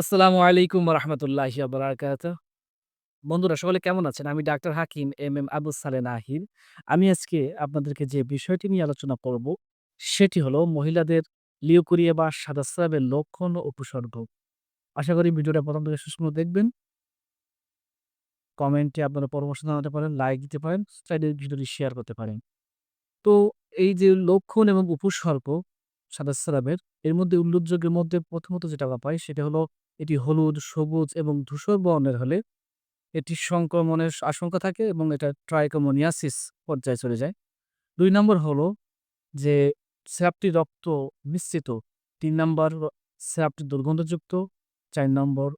আসসালামু আলাইকুম রহমতুল্লাহি বারাকাত বন্ধুরা, সকলে কেমন আছেন? আমি doctor Hakim M M Abu Saleh Nahir আমি আজকে আপনাদেরকে যে বিষয়টি নিয়ে আলোচনা করব, সেটি হলো মহিলাদের লিওকুরিয়া বা সাদাস্রাবের লক্ষণ ও উপসর্গ। আশা করি ভিডিওটা প্রথম থেকে শেষ দেখবেন। কমেন্টে আপনারা পরামর্শ জানাতে পারেন, লাইক দিতে পারেন ভিডিওটি শেয়ার করতে পারেন। তো এই যে লক্ষণ এবং উপসর্গ সাদাস্রাবের এর মধ্যে উল্লেখযোগ্যের মধ্যে প্রথমত যেটা আমরা পাই সেটা হলো এটি হলুদ, সবুজ এবং ধূসর বর্ণের হলে এটি সংক্রমণের আশঙ্কা থাকে এবং এটা ট্রাইকোমোনিয়াসিস পর্যায়ে চলে যায়। দুই নম্বর হলো যে স্যাপটি রক্ত মিশ্রিত, তিন নম্বর স্যাপটি দুর্গন্ধযুক্ত, চার নম্বর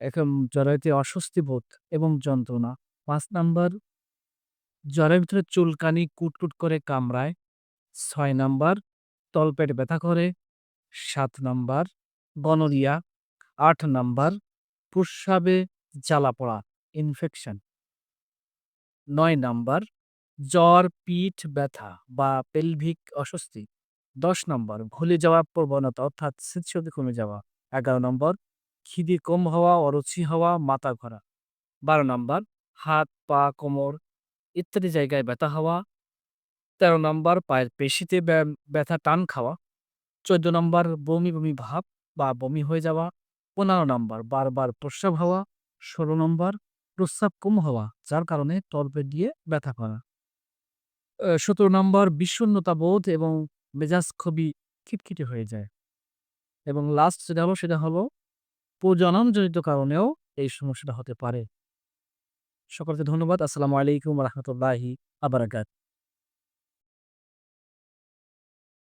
এখন জরায়ুতে অস্বস্তি বোধ এবং যন্ত্রণা, পাঁচ নম্বর জ্বরের ভিতরে চুলকানি কুটকুট করে কামড়ায়, ছয় নাম্বার তলপেট ব্যথা করে, সাত নাম্বার গনোরিয়া আট নাম্বার প্রস্রাবে জ্বালা পড়া ইনফেকশন নয় নাম্বার, জ্বর, পিঠ ব্যথা বা পেলভিক অস্বস্তি। দশ নম্বর, ভুলে যাওয়ার প্রবণতা, অর্থাৎ স্মৃতিশক্তি কমে যাওয়া। এগারো নম্বর, খিদে কম হওয়া, অরুচি হওয়া, মাথা ঘোরা। বারো নম্বর, হাত, পা, কোমর ইত্যাদি জায়গায় ব্যথা হওয়া। তেরো নম্বর, পায়ের পেশিতে ব্য- ব্যথা, টান খাওয়া। চোদ্দ নম্বর, বমি বমি ভাব বা বমি হয়ে যাওয়া। পনেরো নম্বর, বারবার প্রস্রাব হওয়া। ষোলো নম্বর, প্রস্রাব কম হওয়া, যার কারণে তলপেট দিয়ে ব্যথা করা। সতেরো নম্বর, বিষণ্ণতা বোধ এবং মেজাজ খুবই খিটখিটে হয়ে যায়। এবং লাস্ট যেটা হলো, সেটা হলো প্রজননজনিত কারণেও এই সমস্যাটা হতে পারে। সকলকে ধন্যবাদ। আসসালামু আলাইকুম রহমতুল্লাহি আবরাকাত